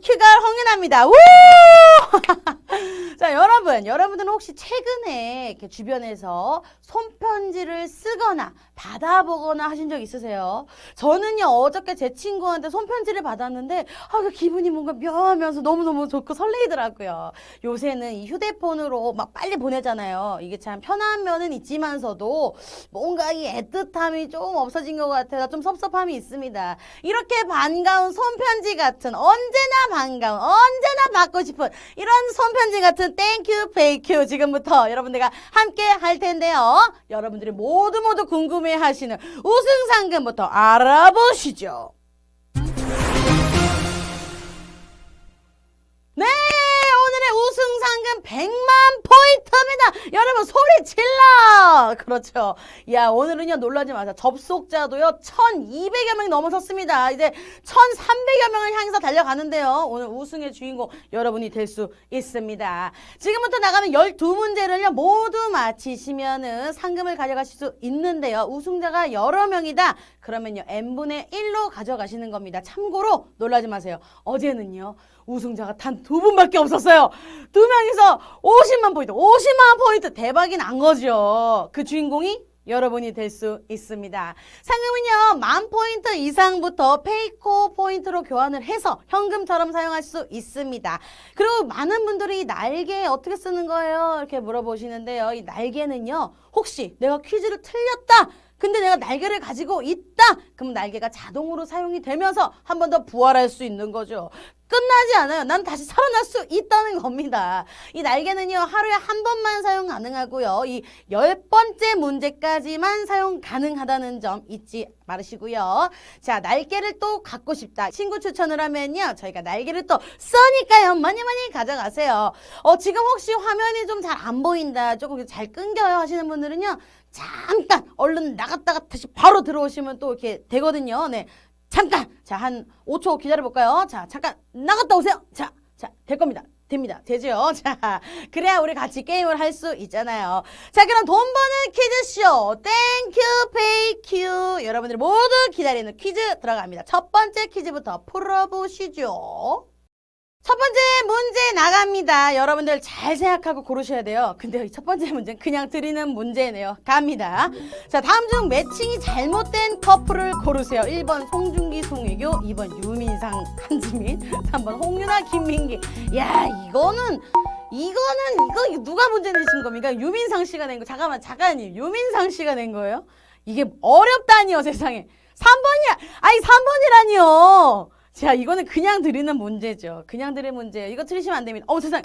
귀여운 큐걸 홍윤아입니다. 우! 자, 여러분, 여러분들은 혹시 최근에 이렇게 주변에서 손편지를 쓰거나 받아보거나 하신 적 있으세요? 저는요, 어저께 제 친구한테 손편지를 받았는데, 아, 그 기분이 뭔가 묘하면서 너무너무 좋고 설레이더라고요. 요새는 이 휴대폰으로 막 빨리 보내잖아요. 이게 참 편한 면은 있지만서도 뭔가 이 애틋함이 좀 없어진 것 같아서 좀 섭섭함이 있습니다. 이렇게 반가운 손편지 같은 언제나 반가운 언제나 받고 싶은 이런 손편지 같은 땡큐 페이큐 지금부터 여러분들과 함께 할 텐데요. 여러분들이 모두 모두 궁금해 하시는 우승 상금부터 알아보시죠. 네, 우승 상금 100만 포인트입니다. 여러분 소리 질러! 그렇죠. 야, 오늘은요 놀라지 마세요. 접속자도요 1,200여 명이 넘어섰습니다. 이제 1,300여 명을 향해서 달려가는데요. 오늘 우승의 주인공 여러분이 될 수 있습니다. 지금부터 나가는 12문제를요 모두 맞히시면은 상금을 가져가실 수 있는데요. 우승자가 여러 명이다. 그러면요 n분의 1로 가져가시는 겁니다. 참고로 놀라지 마세요. 어제는요. 우승자가 단 두 분밖에 없었어요. 두 명이서 50만 포인트, 50만 포인트 대박이 난 거죠. 그 주인공이 여러분이 될 수 있습니다. 상금은요, 만 포인트 이상부터 페이코 포인트로 교환을 해서 현금처럼 사용할 수 있습니다. 그리고 많은 분들이 이 날개 어떻게 쓰는 거예요? 이렇게 물어보시는데요. 이 날개는요, 혹시 내가 퀴즈를 틀렸다! 근데 내가 날개를 가지고 있다! 그럼 날개가 자동으로 사용이 되면서 한 번 더 부활할 수 있는 거죠. 끝나지 않아요. 난 다시 살아날 수 있다는 겁니다. 이 날개는요, 하루에 한 번만 사용 가능하고요. 이 열 번째 문제까지만 사용 가능하다는 점 잊지 말으시고요. 자, 날개를 또 갖고 싶다. 친구 추천을 하면요. 저희가 날개를 또 써니까요. 많이 많이 가져가세요. 어, 지금 혹시 화면이 좀 잘 안 보인다. 조금 잘 끊겨요 하시는 분들은요. 잠깐 얼른 나갔다가 다시 바로 들어오시면 또 이렇게 되거든요. 네. 잠깐! 자, 한 5초 기다려 볼까요? 자, 잠깐 나갔다 오세요. 자, 자, 될 겁니다. 됩니다. 되죠? 자, 그래야 우리 같이 게임을 할 수 있잖아요. 자, 그럼 돈 버는 퀴즈쇼. 땡큐, 페이큐. 여러분들이 모두 기다리는 퀴즈 들어갑니다. 첫 번째 퀴즈부터 풀어보시죠. 첫 번째 문제 나갑니다. 여러분들 잘 생각하고 고르셔야 돼요. 근데 이첫 번째 문제는 그냥 드리는 문제네요. 갑니다. 자, 다음 중 매칭이 잘못된 커플을 고르세요. 1번 송중기, 송혜교, 2번 유민상, 한지민, 3번 홍윤아, 김민기. 야, 이거는 이거는 이거 누가 문제 내신 겁니까? 유민상 씨가 낸 거. 잠깐만, 작가님. 유민상 씨가 낸 거예요? 이게 어렵다니요, 세상에. 3번이야. 아니, 3번이라니요. 자, 이거는 그냥 드리는 문제죠. 그냥 드리는 문제예요. 이거 틀리시면 안 됩니다. 어머, 세상에.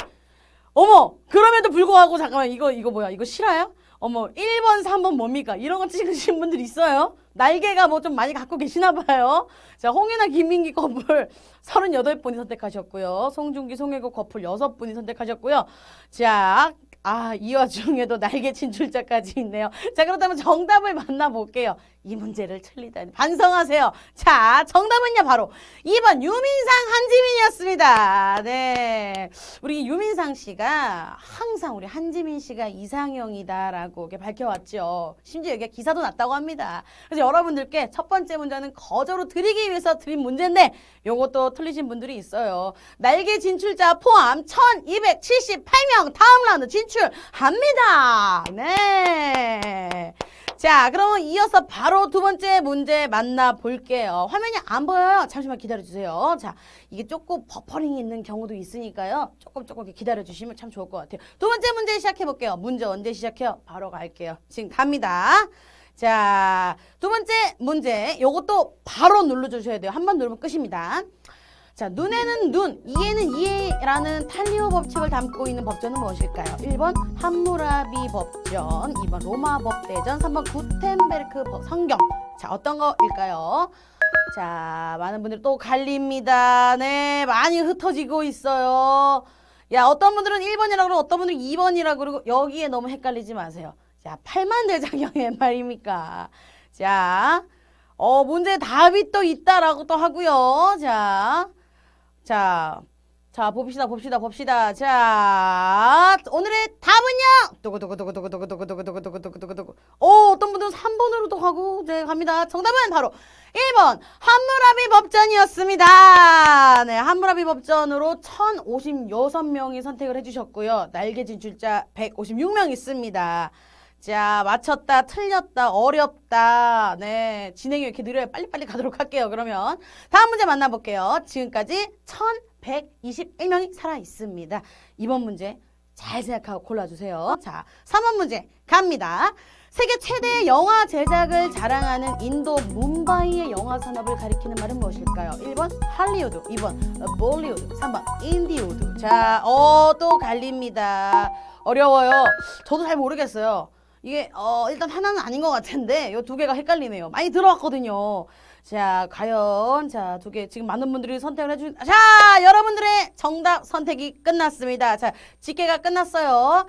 어머, 그럼에도 불구하고 잠깐만 이거 이거 뭐야? 이거 실화야? 어머, 1번, 3번 뭡니까? 이런 거 찍으신 분들 있어요? 날개가 뭐 좀 많이 갖고 계시나 봐요. 자, 홍윤아, 김민기 커플 38분이 선택하셨고요. 송중기, 송혜교 커플 6분이 선택하셨고요. 자, 아, 이 와중에도 날개 진출자까지 있네요. 자, 그렇다면 정답을 만나볼게요. 이 문제를 틀리다니. 반성하세요. 자, 정답은요, 바로 2번 유민상 한지민이었습니다. 네. 우리 유민상 씨가 항상 우리 한지민 씨가 이상형이다라고 밝혀왔죠. 심지어 여기가 기사도 났다고 합니다. 그래서 여러분들께 첫 번째 문제는 거저로 드리기 위해서 드린 문제인데 요것도 틀리신 분들이 있어요. 날개 진출자 포함 1278명 다음 라운드 진출합니다. 네. 자, 그럼 이어서 바로 두 번째 문제 만나볼게요. 화면이 안 보여요. 잠시만 기다려주세요. 자, 이게 조금 버퍼링이 있는 경우도 있으니까요. 조금 조금 기다려주시면 참 좋을 것 같아요. 두 번째 문제 시작해볼게요. 문제 언제 시작해요? 바로 갈게요. 지금 갑니다. 자, 두 번째 문제. 요것도 바로 눌러주셔야 돼요. 한 번 누르면 끝입니다. 자, 눈에는 눈, 이에는 이에라는 탈리오 법칙을 담고 있는 법전은 무엇일까요? 1번 함무라비 법전, 2번 로마 법대전, 3번 구텐베르크 법, 성경. 자, 어떤 거일까요? 자, 많은 분들이 또 갈립니다. 네, 많이 흩어지고 있어요. 야, 어떤 분들은 1번이라고 그러고 어떤 분들은 2번이라고 그러고 여기에 너무 헷갈리지 마세요. 자, 팔만대장경의 말입니까? 자, 어, 문제 답이 또 있다라고 또 하고요. 자, 자, 자, 봅시다, 봅시다, 봅시다. 자, 오늘의 답은요. 두구두구두구두구두구두구두구두구두구두구두구. 오, 어떤 분들은 3번으로도 가고, 네, 갑니다. 정답은 바로 1번 한무라비 법전이었습니다. 네, 한무라비 법전으로 1056명이 선택을 해주셨고요. 날개 진출자 156명 있습니다. 자, 맞췄다, 틀렸다, 어렵다. 네, 진행이 왜 이렇게 느려요? 빨리빨리 가도록 할게요. 그러면 다음 문제 만나볼게요. 지금까지 1121명이 살아 있습니다. 이번 문제 잘 생각하고 골라주세요. 자, 3번 문제 갑니다. 세계 최대의 영화 제작을 자랑하는 인도 뭄바이의 영화 산업을 가리키는 말은 무엇일까요? 1번 할리우드, 2번 어, 볼리우드, 3번 인디우드. 자, 어, 또 갈립니다. 어려워요. 저도 잘 모르겠어요. 이게 어 일단 하나는 아닌 것 같은데 요 두 개가 헷갈리네요. 많이 들어왔거든요. 자 과연 자 두 개 지금 많은 분들이 선택을 해주. 자 여러분들의 정답 선택이 끝났습니다. 자 집계가 끝났어요.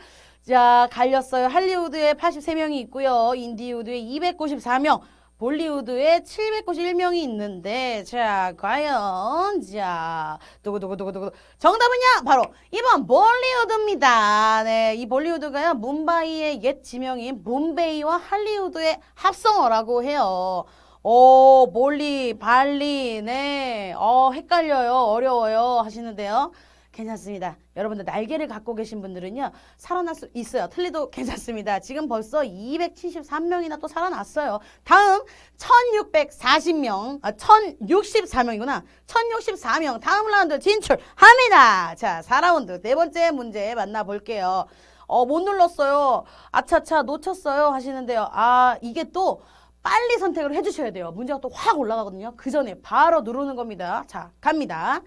자 갈렸어요. 할리우드에 83명이 있고요. 인디우드에 294명. 볼리우드에 791명이 있는데 자 과연 자 두구두구두구두구. 정답은요 바로 2번 볼리우드입니다. 네이 볼리우드가요 뭄바이의 옛 지명인 봄베이와 할리우드의 합성어라고 해요. 오 볼리 발리 네어 헷갈려요. 어려워요. 하시는데요 괜찮습니다. 여러분들 날개를 갖고 계신 분들은요 살아날 수 있어요. 틀리도 괜찮습니다. 지금 벌써 273명이나 또 살아났어요. 다음 1640명, 아 1064명이구나. 1064명 다음 라운드 진출합니다. 자 4라운드 네 번째 문제 만나볼게요. 어 못 눌렀어요. 아차차 놓쳤어요 하시는데요. 아 이게 또 빨리 선택을 해주셔야 돼요. 문제가 또 확 올라가거든요. 그 전에 바로 누르는 겁니다. 자 갑니다.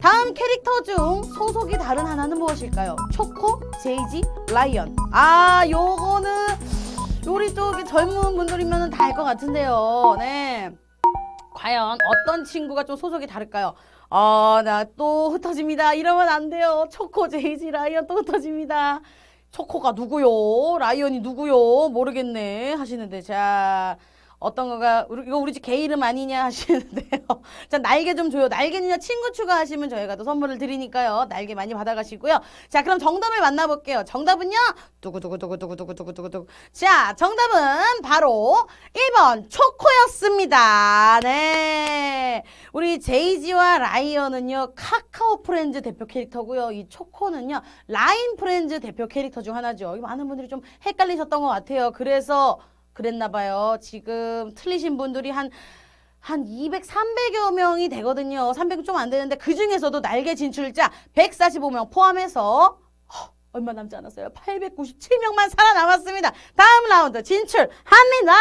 다음 캐릭터 중 소속이 다른 하나는 무엇일까요? 초코, 제이지, 라이언. 아, 요거는 우리 쪽에 젊은 분들이면 다 알 것 같은데요. 네. 과연 어떤 친구가 좀 소속이 다를까요? 아, 나 또 흩어집니다. 이러면 안 돼요. 초코, 제이지, 라이언 또 흩어집니다. 초코가 누구요? 라이언이 누구요? 모르겠네. 하시는데, 자. 어떤 거가 우리- 이거 우리 집 개 이름 아니냐 하시는데요. 자 날개 좀 줘요. 날개는요 친구 추가하시면 저희가 또 선물을 드리니까요. 날개 많이 받아가시고요. 자 그럼 정답을 만나볼게요. 정답은요 두구두구두구두구두구두구두구. 자 정답은 바로 1번 초코였습니다. 네. 우리 제이지와 라이언은요 카카오 프렌즈 대표 캐릭터고요. 이 초코는요 라인 프렌즈 대표 캐릭터 중 하나죠. 많은 분들이 좀 헷갈리셨던 것 같아요. 그래서 그랬나 봐요. 지금 틀리신 분들이 한 한 200, 300여 명이 되거든요. 300은 좀 안 되는데 그 중에서도 날개 진출자 145명 포함해서 허, 얼마 남지 않았어요. 897명만 살아남았습니다. 다음 라운드 진출합니다.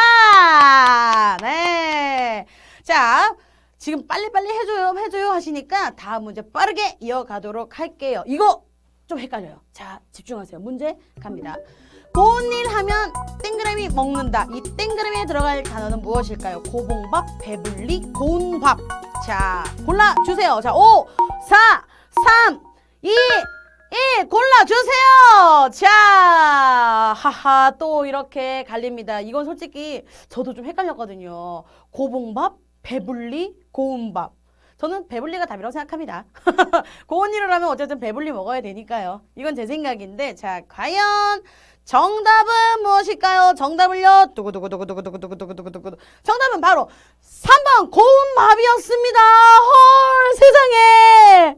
네. 자, 지금 빨리빨리 해줘요, 해줘요 하시니까 다음 문제 빠르게 이어가도록 할게요. 이거 좀 헷갈려요. 자, 집중하세요. 문제 갑니다. 고운 일 하면 땡그라미 먹는다. 이 땡그라미에 들어갈 단어는 무엇일까요? 고봉밥, 배불리, 고운 밥. 자, 골라주세요. 자, 5, 4, 3, 2, 1, 골라주세요. 자, 하하, 또 이렇게 갈립니다. 이건 솔직히 저도 좀 헷갈렸거든요. 고봉밥, 배불리, 고운 밥. 저는 배불리가 답이라고 생각합니다. 고운 일을 하면 어쨌든 배불리 먹어야 되니까요. 이건 제 생각인데, 자, 과연 정답은 무엇일까요? 정답을요. 두구두구두구두구두구두구두구두구. 정답은 바로 3번 고운 밥이었습니다. 헐, 세상에.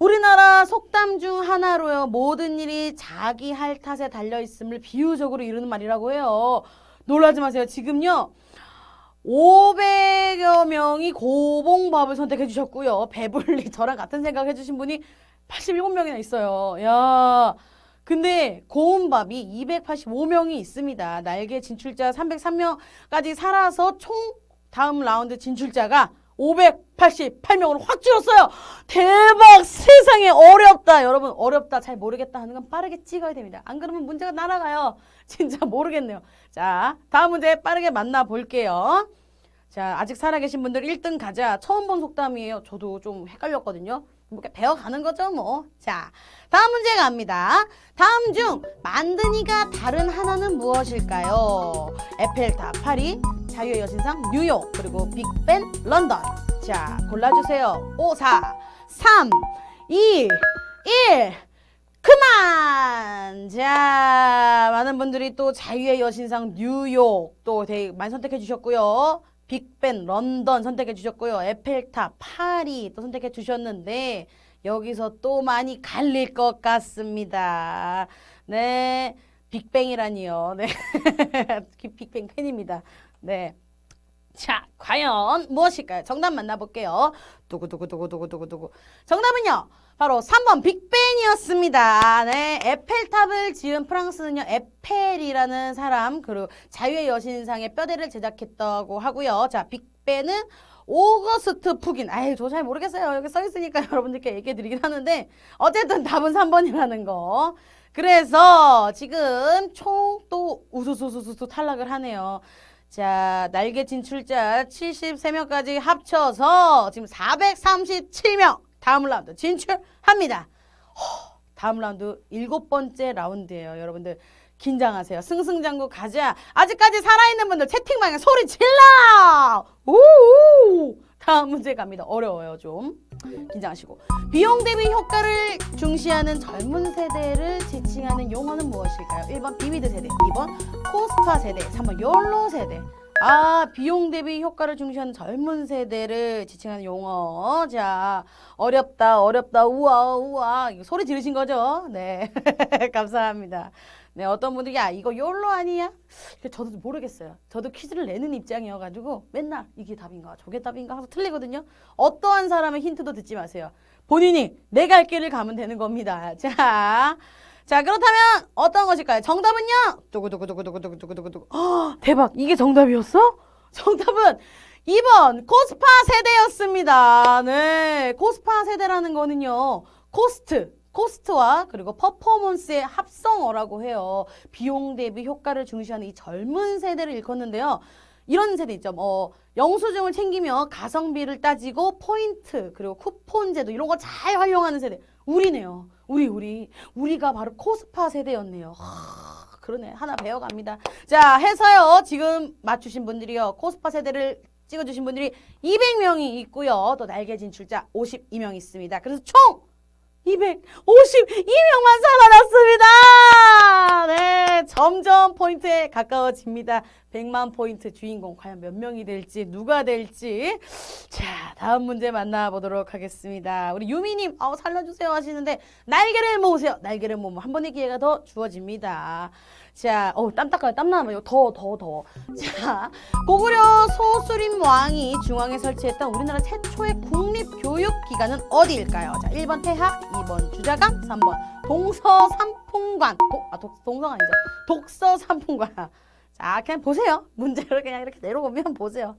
우리나라 속담 중 하나로요. 모든 일이 자기 할 탓에 달려 있음을 비유적으로 이루는 말이라고 해요. 놀라지 마세요. 지금요. 500여 명이 고봉밥을 선택해 주셨고요. 배불리 저랑 같은 생각 해주신 분이 87명이나 있어요. 야. 근데 고운밥이 285명이 있습니다. 날개 진출자 303명까지 살아서 총 다음 라운드 진출자가 588명으로 확 줄었어요. 대박! 세상에 어렵다. 여러분 어렵다. 잘 모르겠다 하는 건 빠르게 찍어야 됩니다. 안 그러면 문제가 날아가요. 진짜 모르겠네요. 자, 다음 문제 빠르게 만나볼게요. 자, 아직 살아계신 분들 1등 가자. 처음 본 속담이에요. 저도 좀 헷갈렸거든요. 뭐 배워가는 거죠, 뭐. 자, 다음 문제 갑니다. 다음 중 만드니가 다른 하나는 무엇일까요? 에펠탑 파리, 자유의 여신상 뉴욕, 그리고 빅벤 런던. 자, 골라주세요. 5, 4, 3, 2, 1. 그만! 자, 많은 분들이 또 자유의 여신상 뉴욕 또 되게 많이 선택해 주셨고요. 빅벤 런던 선택해 주셨고요. 에펠탑 파리 또 선택해 주셨는데 여기서 또 많이 갈릴 것 같습니다. 네. 빅뱅이라니요. 네. 빅뱅 팬입니다. 네. 자, 과연 무엇일까요? 정답 만나볼게요. 두구두구두구두구두구두구. 정답은요. 바로 3번 빅벤이었습니다. 네, 에펠탑을 지은 프랑스는요. 에펠이라는 사람 그리고 자유의 여신상의 뼈대를 제작했다고 하고요. 자, 빅벤은 오거스트 푸긴. 아유, 저 잘 모르겠어요. 여기 써 있으니까 여러분들께 얘기해 드리긴 하는데 어쨌든 답은 3번이라는 거. 그래서 지금 총 또 우수수수수 탈락을 하네요. 자, 날개 진출자 73명까지 합쳐서 지금 437명 다음 라운드 진출합니다. 허, 다음 라운드 일곱 번째 라운드예요. 여러분들 긴장하세요. 승승장구 가자. 아직까지 살아있는 분들 채팅방에 소리 질러! 우! 다음 문제 갑니다. 어려워요, 좀. 긴장하시고. 비용 대비 효과를 중시하는 젊은 세대를 지칭하는 용어는 무엇일까요? 1번 비비드 세대, 2번 코스파 세대, 3번 욜로 세대. 아, 비용 대비 효과를 중시하는 젊은 세대를 지칭하는 용어. 자, 어렵다, 어렵다, 우와, 우와. 이거 소리 지르신 거죠? 네. 감사합니다. 네, 어떤 분들이, 야, 이거 욜로 아니야? 저도 모르겠어요. 저도 퀴즈를 내는 입장이어가지고 맨날 이게 답인가, 저게 답인가 하고 틀리거든요. 어떠한 사람의 힌트도 듣지 마세요. 본인이 내갈 길을 가면 되는 겁니다. 자. 자, 그렇다면 어떤 것일까요? 정답은요? 두구두구두구두구두구두구두구. 아, 대박. 이게 정답이었어? 정답은 2번 코스파 세대였습니다. 네. 코스파 세대라는 거는요. 코스트, 코스트와 그리고 퍼포먼스의 합성어라고 해요. 비용 대비 효과를 중시하는 이 젊은 세대를 일컫는데요. 이런 세대 있죠. 뭐 영수증을 챙기며 가성비를 따지고 포인트 그리고 쿠폰 제도 이런 거 잘 활용하는 세대. 우리네요. 우리 우리 우리가 바로 코스파 세대였네요. 하, 그러네. 하나 배워갑니다. 자, 해서요. 지금 맞추신 분들이요. 코스파 세대를 찍어주신 분들이 200명이 있고요. 또 날개 진출자 52명 있습니다. 그래서 총 252명만 살아났습니다. 네, 점점 포인트에 가까워집니다. 100만 포인트 주인공 과연 몇 명이 될지 누가 될지 자 다음 문제 만나보도록 하겠습니다. 우리 유미님 어, 살려주세요 하시는데 날개를 모으세요. 날개를 모으면 한 번의 기회가 더 주어집니다. 자, 어, 땀 닦아요. 땀 나면 더워, 더워, 더워. 자, 고구려 소수림 왕이 중앙에 설치했던 우리나라 최초의 국립교육기관은 어디일까요? 자, 1번 태학, 2번 주자강, 3번 동서삼풍관. 도, 아, 독, 동성 아니죠. 독서삼풍관. 자, 그냥 보세요. 문제를 그냥 이렇게 내려오면 보세요.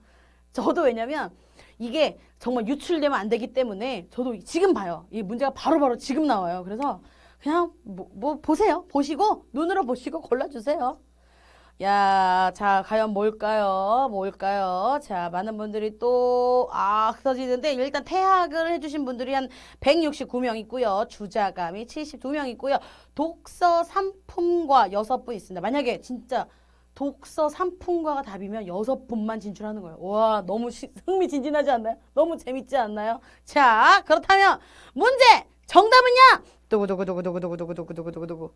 저도 왜냐면 이게 정말 유출되면 안 되기 때문에 저도 지금 봐요. 이 문제가 바로 바로 지금 나와요. 그래서 그냥 뭐, 뭐 보세요. 보시고 눈으로 보시고 골라주세요. 야, 자, 과연 뭘까요? 뭘까요? 자, 많은 분들이 또, 아, 흩어지는데, 일단 태학을 해주신 분들이 한 169명 있고요. 주자감이 72명 있고요. 독서 3품과 6분 있습니다. 만약에 진짜 독서 3품과가 답이면 6분만 진출하는 거예요. 와, 너무 시- 흥미진진하지 않나요? 너무 재밌지 않나요? 자, 그렇다면, 문제! 정답은요? 두구두구두구두구두구두구두구두구두구.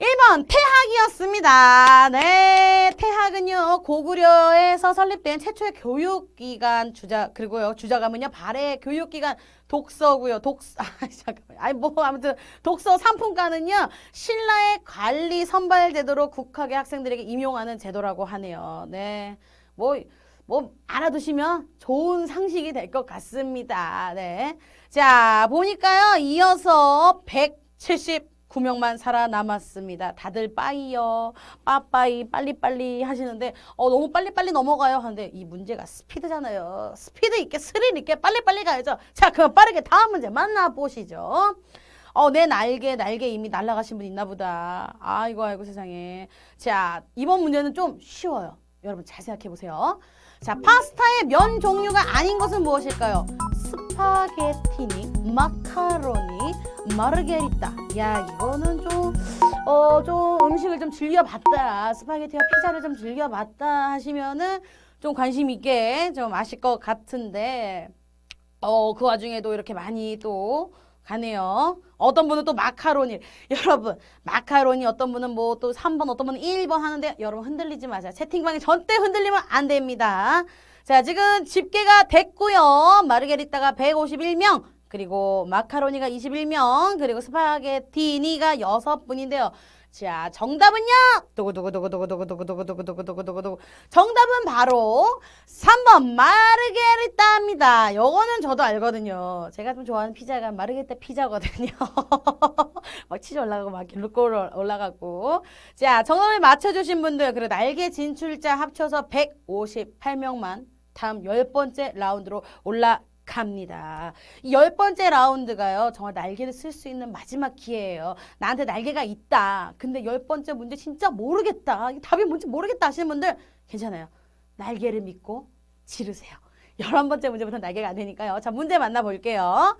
1번 태학이었습니다. 네, 태학은요 고구려에서 설립된 최초의 교육기관 주자 그리고요 주자감은요 발해 교육기관 독서고요 독서 아 잠깐만 아니 뭐 아무튼 독서 상품가는요 신라의 관리 선발 제도로 국학의 학생들에게 임용하는 제도라고 하네요. 네, 뭐. 뭐 알아두시면 좋은 상식이 될 것 같습니다. 네. 자, 보니까요. 이어서 179명만 살아남았습니다. 다들 빠이요. 빠빠이 빨리빨리 하시는데 어 너무 빨리빨리 넘어가요 하는데 이 문제가 스피드잖아요. 스피드 있게 스릴 있게 빨리빨리 가야죠. 자, 그럼 빠르게 다음 문제 만나 보시죠. 어, 내 날개, 날개 이미 날아가신 분 있나 보다. 아이고, 아이고, 세상에. 자, 이번 문제는 좀 쉬워요. 여러분 잘 생각해 보세요. 자, 파스타의 면 종류가 아닌 것은 무엇일까요? 스파게티니, 마카로니, 마르게리타. 야, 이거는 좀, 어, 좀 음식을 좀 즐겨봤다. 스파게티와 피자를 좀 즐겨봤다 하시면은 좀 관심 있게 좀 아실 것 같은데, 어, 그 와중에도 이렇게 많이 또 가네요. 어떤 분은 또 마카로니. 여러분, 마카로니 어떤 분은 뭐 또 3번, 어떤 분은 1번 하는데 여러분 흔들리지 마세요. 채팅방에 절대 흔들리면 안 됩니다. 자, 지금 집계가 됐고요. 마르게리따가 151명, 그리고 마카로니가 21명, 그리고 스파게티니가 6분인데요. 자, 정답은요? 두구두구두구두구두구두구두구두구두구두구두구. 정답은 바로 3번 마르게리따입니다. 요거는 저도 알거든요. 제가 좀 좋아하는 피자가 마르게리따 피자거든요. 막 치즈 올라가고 막 루꼴 올라가고. 자, 정답을 맞춰주신 분들 그리고 날개 진출자 합쳐서 158명만 다음 10번째 라운드로 올라 갑니다. 이열 번째 라운드가요, 정말 날개를 쓸 수 있는 마지막 기회예요. 나한테 날개가 있다. 근데 열 번째 문제 진짜 모르겠다. 이 답이 뭔지 모르겠다 하시는 분들 괜찮아요. 날개를 믿고 지르세요. 열한 번째 문제부터 날개가 안 되니까요. 자, 문제 만나볼게요.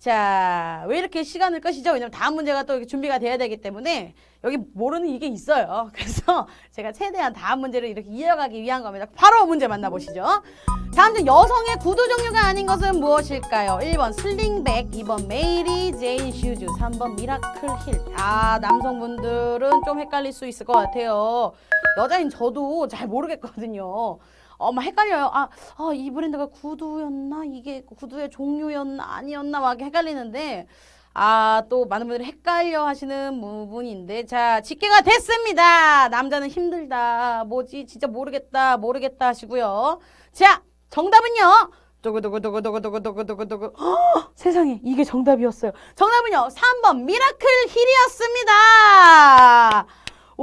자, 왜 이렇게 시간을 끄시죠? 왜냐면 다음 문제가 또 준비가 돼야 되기 때문에 여기 모르는 이게 있어요. 그래서 제가 최대한 다음 문제를 이렇게 이어가기 위한 겁니다. 바로 문제 만나보시죠. 다음 중 여성의 구두 종류가 아닌 것은 무엇일까요? 1번 슬링백, 2번 메이리 제인 슈즈, 3번 미라클 힐. 아, 남성분들은 좀 헷갈릴 수 있을 것 같아요. 여자인 저도 잘 모르겠거든요. 어, 막 헷갈려요. 아, 아, 이 브랜드가 구두였나? 이게 구두의 종류였나? 아니었나? 막 헷갈리는데, 아, 또 많은 분들이 헷갈려 하시는 부분인데, 자, 집계가 됐습니다. 남자는 힘들다. 뭐지? 진짜 모르겠다. 모르겠다 하시고요. 자, 정답은요. 도구도구도구도구도구도구도구 허! 세상에 이게 정답이었어요. 정답은요. 3번 미라클 힐이었습니다.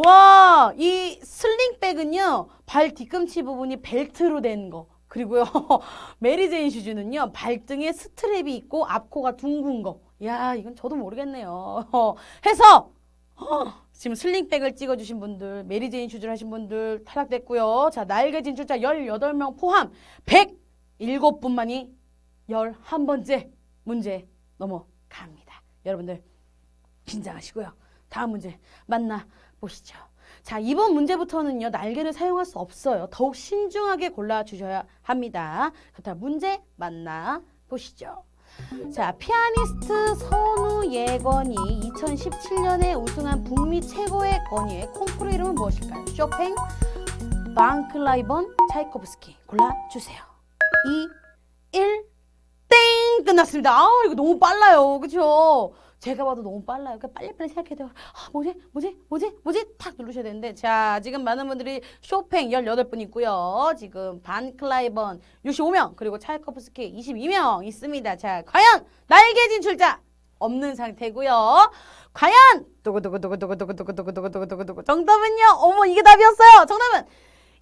와, 이 슬링백은요, 발 뒤꿈치 부분이 벨트로 된 거. 그리고요, 메리제인 슈즈는요, 발등에 스트랩이 있고 앞코가 둥근 거. 야, 이건 저도 모르겠네요. 해서, 어, 지금 슬링백을 찍어주신 분들, 메리제인 슈즈를 하신 분들 탈락됐고요. 자, 날개 진출자 18명 포함 107분만이 11번째 문제 넘어갑니다. 여러분들, 긴장하시고요. 다음 문제 만나 보시죠. 자, 이번 문제부터는요, 날개를 사용할 수 없어요. 더욱 신중하게 골라주셔야 합니다. 그렇다 문제 만나 보시죠. 자, 피아니스트 선우 예건이 2017년에 우승한 북미 최고의 건의의 콩쿠르 이름은 무엇일까요? 쇼팽, 방클라이번, 차이코프스키 골라주세요. 2, 1, 땡! 끝났습니다. 아우, 이거 너무 빨라요. 그쵸? 제가 봐도 너무 빨라요. 그러니까 빨리빨리 생각해야 돼요. 아, 뭐지? 뭐지? 뭐지? 뭐지? 탁 누르셔야 되는데. 자, 지금 많은 분들이 쇼팽 18분 있고요. 지금 반 클라이번 65명, 그리고 차이코프스키 22명 있습니다. 자, 과연 날개 진출자 없는 상태고요. 과연 두구두구두구두구두구두구두구두구두구두구 정답은요? 어머, 이게 답이었어요. 정답은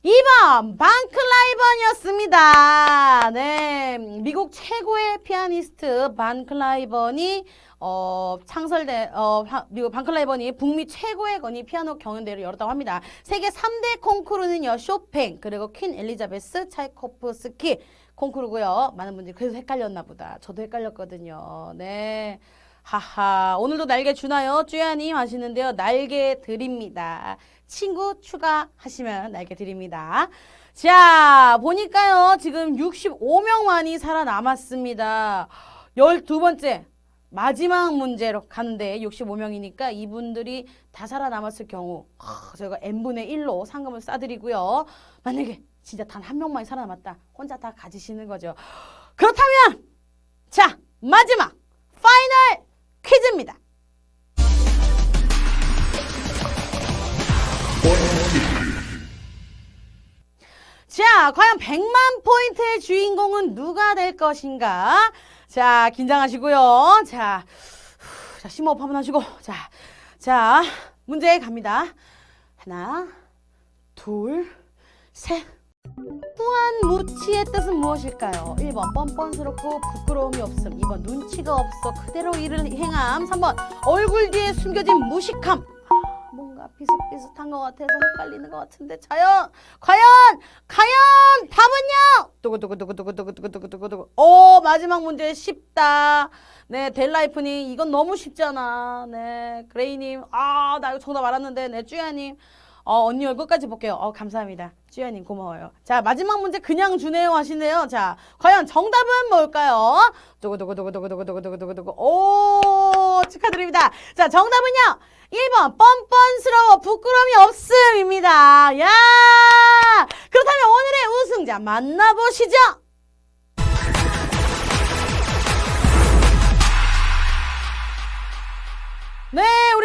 2번 반클라이번이었습니다. 네, 미국 최고의 피아니스트 반클라이번이 어, 창설된 어, 하- 미국 반클라이번이 북미 최고의 건이 피아노 경연대회를 열었다고 합니다. 세계 3대 콩쿠르는요. 쇼팽 그리고 퀸 엘리자베스 차이코프스키 콩쿠르고요. 많은 분들이 그래서 헷갈렸나 보다. 저도 헷갈렸거든요. 네. 하하 오늘도 날개 주나요? 쭈야님 하시는데요. 날개 드립니다. 친구 추가하시면 날개 드립니다. 자 보니까요. 지금 65명만이 살아남았습니다. 12번째 마지막 문제로 가는데 65명이니까 이분들이 다 살아남았을 경우 아, 저희가 n분의 1로 상금을 싸드리고요. 만약에 진짜 단 한 명만이 살아남았다. 혼자 다 가지시는 거죠. 그렇다면 자 마지막 파이널 퀴즈입니다. 자, 과연 100만 포인트의 주인공은 누가 될 것인가? 자, 긴장하시고요. 자, 후, 자, 심호흡 한번 하시고. 자, 자, 문제 갑니다. 하나, 둘, 셋. 무한무치의 뜻은 무엇일까요? 1번 뻔뻔스럽고 부끄러움이 없음. 2번 눈치가 없어 그대로 일을 행함. 3번 얼굴 뒤에 숨겨진 무식함. 아, 뭔가 비슷비슷한 것 같아서 헷갈리는 것 같은데 과연. 과연 과연 답은요? 두구두구두구두구두구두구두구두구. 오 마지막 문제 쉽다. 네 델라이프님 이건 너무 쉽잖아. 네 그레이님 아 나 이거 정답 알았는데. 네 쭈야님 어, 언니 얼굴까지 볼게요. 어, 감사합니다. 쭈야님 고마워요. 자, 마지막 문제 그냥 주네요 하시네요. 자, 과연 정답은 뭘까요? 두구두구두구두구두구두구두구두구. 오, 축하드립니다. 자, 정답은요. 1번, 뻔뻔스러워, 부끄러움이 없음입니다. 야! 그렇다면 오늘의 우승자 만나보시죠. 네, 우리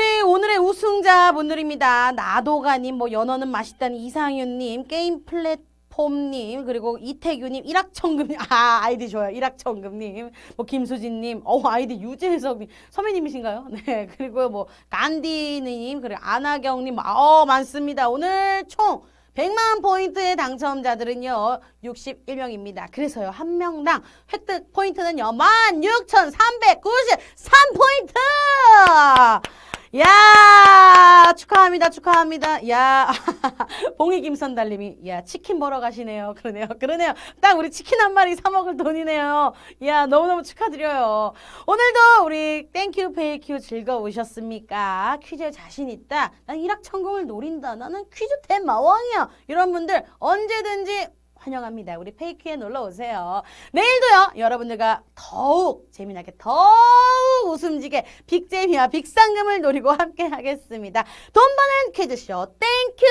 오늘의 우승자분들입니다. 나도가님, 뭐 연어는 맛있다는 이상윤님, 게임 플랫폼님, 그리고 이태규님, 일학천금님, 아 아이디 좋아요, 일학천금님, 뭐 김수진님, 어 아이디 유재석님, 선배님이신가요? 네, 그리고 뭐 간디님, 그리고 안하경님, 어 많습니다. 오늘 총 100만 포인트의 당첨자들은요, 61명입니다. 그래서요, 한 명당 획득 포인트는요, 16,393포인트! 야 축하합니다, 축하합니다. 야 봉이 김선달님이, 야, 치킨 먹으러 가시네요. 그러네요, 그러네요. 딱 우리 치킨 한 마리 사 먹을 돈이네요. 야, 너무너무 축하드려요. 오늘도 우리 땡큐 페이큐 즐거우셨습니까? 퀴즈에 자신 있다. 난 일확천금을 노린다. 나는 퀴즈 대마왕이야. 이런 분들 언제든지 환영합니다. 우리 페이크에 놀러 오세요. 내일도요, 여러분들과 더욱 재미나게, 더욱 웃음지게 빅재미와 빅상금을 노리고 함께 하겠습니다. 돈 버는 퀴즈쇼, 땡큐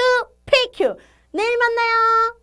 페이큐. 내일 만나요.